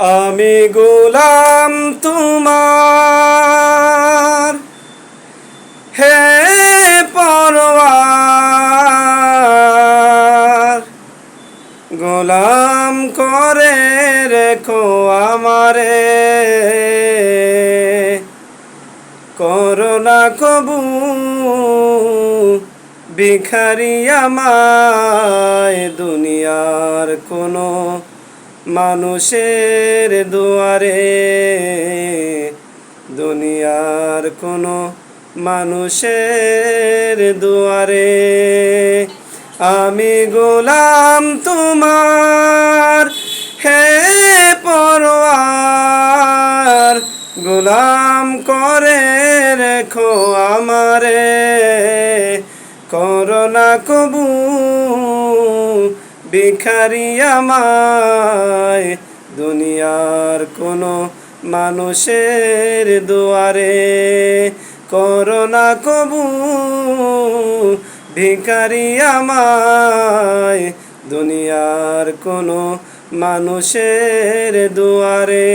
আমি গোলাম তোমার। হে পরওয়ার গোলাম করে রেখো আমারে। করোনা কবু ভিখারি আমায়, দুনিয়ার কোনো মানুষের দুয়ারে, দুনিয়ার কোনো মানুষের দুয়ারে। আমি গোলাম তোমার, হে পরওয়ার গোলাম করে রেখো আমারে। করোনা কবু ভিখারি আমায় দুনিয়ার কোনো মানুষের দুয়ারে করোনা কবু ভিখারি আমায় দুনিয়ার কোনো মানুষের দুয়ারে।